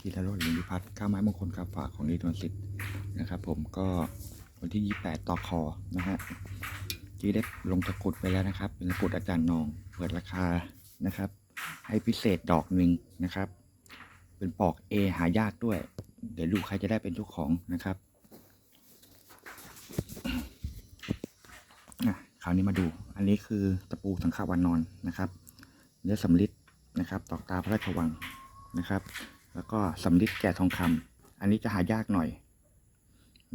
ธีรโรจน์หลิมพิพัฒน์ข้าวไม้มงคลกาฝากของดีทวนสิทธิ์นะครับผมก็วันที่ 28 ต่อคอนะฮะที่ได้ลงตะกรุดไปแล้วนะครับ เป็นตะกรุดอาจารย์นอง เปิดราคานะครับ ให้พิเศษดอกหนึ่งนะครับ เป็นปอก A หายากด้วย เดี๋ยวดูใครจะได้เป็นเจ้าของนะครับอะคราวนี้มาดู อันนี้คือตะปูสังขาวานอนนะครับเนื้อสำลิดนะครับ ตอกตาพระราชวังนะครับ แล้วก็สำลิดแก่ทองคำอันนี้จะหายากหน่อย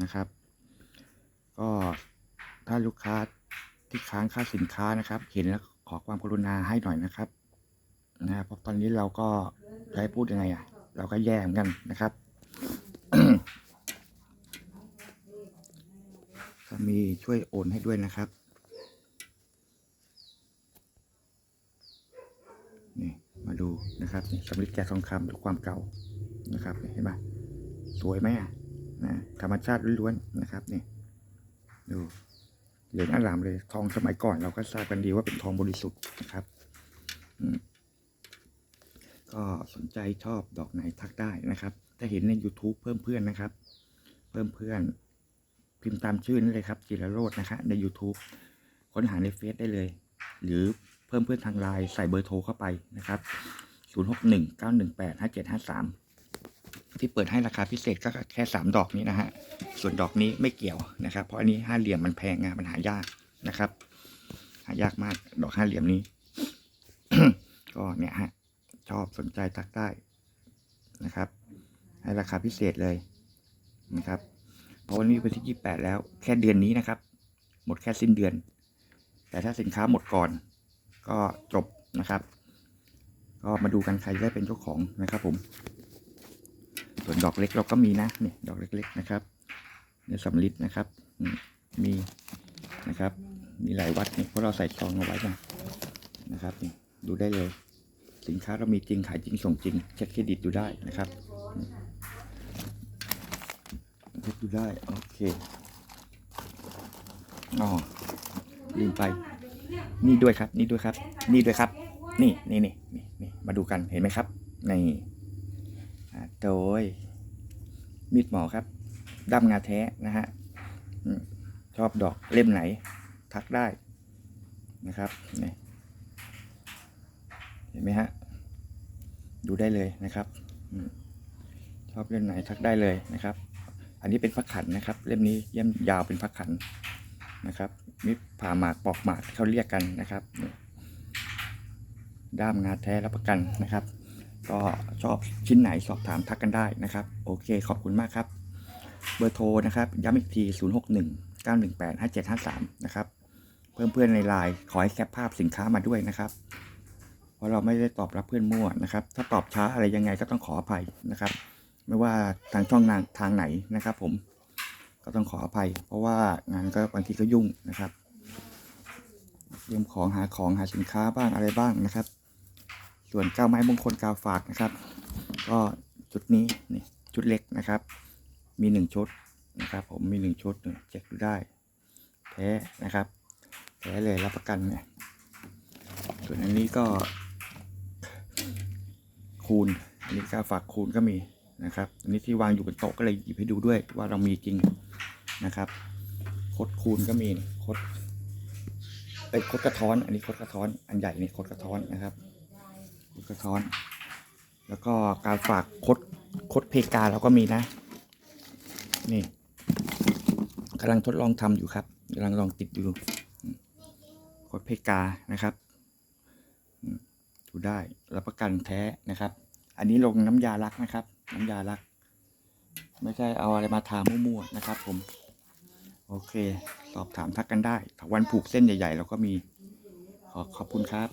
นะครับ ก็ถ้าลูกค้าที่ค้างค่าสินค้านะครับ เห็นแล้วขอความกรุณาให้หน่อยนะครับนะเพราะตอนนี้เราก็จะให้พูดยังไงอะ เราก็แย่เหมือนกันนะครับถ้ามีช่วยโอนให้ด้วยนะครับนี่ ดูนะครับนี่สำลิดแกะทองคำดูความเก่านะครับเห็นไหมสวยไหมอะนะธรรมชาติล้วนๆนะครับนี่ดูเหลืองอลามเลยทองสมัยก่อนเราก็ทราบกันดีว่าเป็นทองบริสุทธิ์นะครับอืมก็สนใจชอบดอกไหนทักได้นะครับ ถ้าเห็นใน YouTube เพิ่มเพื่อนนะครับ เพิ่มเพื่อนพิมพ์ตามชื่อนี่เลยครับจิรโรจนะครับใน YouTube ค้นหาในเฟซได้เลย หรือ เพิ่มเพื่อนทางไลน์ใส่เบอร์โทรเข้าไปนะครับ 0619185753 ที่เปิดให้ราคาพิเศษก็แค่ 3 ดอกนี้นะฮะ ส่วนดอกนี้ไม่เกี่ยวนะครับ เพราะอันนี้ห้าเหลี่ยมมันแพงไงมันหายากนะครับ หายากมากดอกห้าเหลี่ยมนี้ ก็เนี่ยฮะ ชอบสนใจทักได้นะครับ ให้ราคาพิเศษเลยนะครับ เพราะวันนี้เป็นที่ 28 แล้ว แค่เดือนนี้นะครับ หมดแค่สิ้นเดือน แต่ถ้าสินค้าหมดก่อน ก็จบนะครับ ก็มาดูกันใครจะได้เป็นเจ้าของนะครับผม ส่วนดอกเล็กเราก็มีนะนี่ดอกเล็กๆนะครับเนื้อสำลิดนะครับมีนะครับ มีหลายวัดนี่เพราะเราใส่ซองเอาไว้นะนะครับนี่ดูได้เลย สินค้าเรามีจริงขายจริงส่งจริงเช็คเครดิตดูได้นะครับเช็คดูได้โอเคอ๋อลืมไป นี่ด้วยครับ นี่ด้วยครับ นี่ด้วยครับ นี่นี่นี่นี่นี่มาดูกันเห็นไหมครับนี่โดยมีดหมอครับด้ามงาแท้นะฮะชอบดอกเล่มไหน ทักได้นะครับนี่เห็นไหมฮะดูได้เลยนะครับชอบเล่มไหนทักได้เลยนะครับ อันนี้เป็นพักขันนะครับ เล่มนี้เยี่ยมยาวเป็นพักขัน นะครับมิดผ่าหมากปอกหมากที่เขาเรียกกันนะครับ ด้ามงาแท้รับประกันนะครับ ก็ชอบชิ้นไหนสอบถามทักกันได้นะครับ โอเคขอบคุณมากครับ เบอร์โทรนะครับ ย้ำอีกที 0 6 1 9 1 8 5 7 5 3 นะครับ เพื่อนเพื่อนๆในไลน์ขอให้แคปภาพสินค้ามาด้วยนะครับ เพราะเราไม่ได้ตอบรับเพื่อนมั่วนะครับ ถ้าตอบช้าอะไรยังไงก็ต้องขออภัยนะครับ ไม่ว่าทางช่องทางไหนนะครับผม ก็ต้องขออภัย เพราะว่างานก็บางทีก็ยุ่งนะครับเตรียมของหาของหาสินค้าบ้างอะไรบ้างนะครับ ส่วนก้าวไม้มงคลกาวฝากนะครับ ก็ชุดนี้นี่ชุดเล็กนะครับ มีหนึ่งชุดนะครับ ผมมีหนึ่งชุดเนี่ยเช็คดูได้แท้นะครับแท้เลยรับประกันเนี่ยส่วนอันนี้ก็คูณอันนี้กาวฝากคูณก็มี นะครับอันนี้ที่วางอยู่บนโต๊ะก็เลยหยิบให้ดูด้วยว่าเรามีจริงนะครับคดคูณก็มีคดเป็นคดกระท้อน อันนี้คดกระท้อน อันใหญ่นี่คดกระท้อนนะครับคดกระท้อน แล้วก็การฝากคดคดเพกาเราก็มีนะ นี่กำลังทดลองทำอยู่ครับกำลังลองติดอยู่คดเพกานะครับดูได้รับประกันแท้นะครับ อันนี้ลงน้ำยาลักนะครับ น้ำยาลัก ไม่ใช่เอาอะไรมาทามั่วๆนะครับ ผม โอเค สอบถามทักกันได้ถ้าวันผูกเส้นใหญ่ ๆ เราก็มี ขอขอบคุณครับ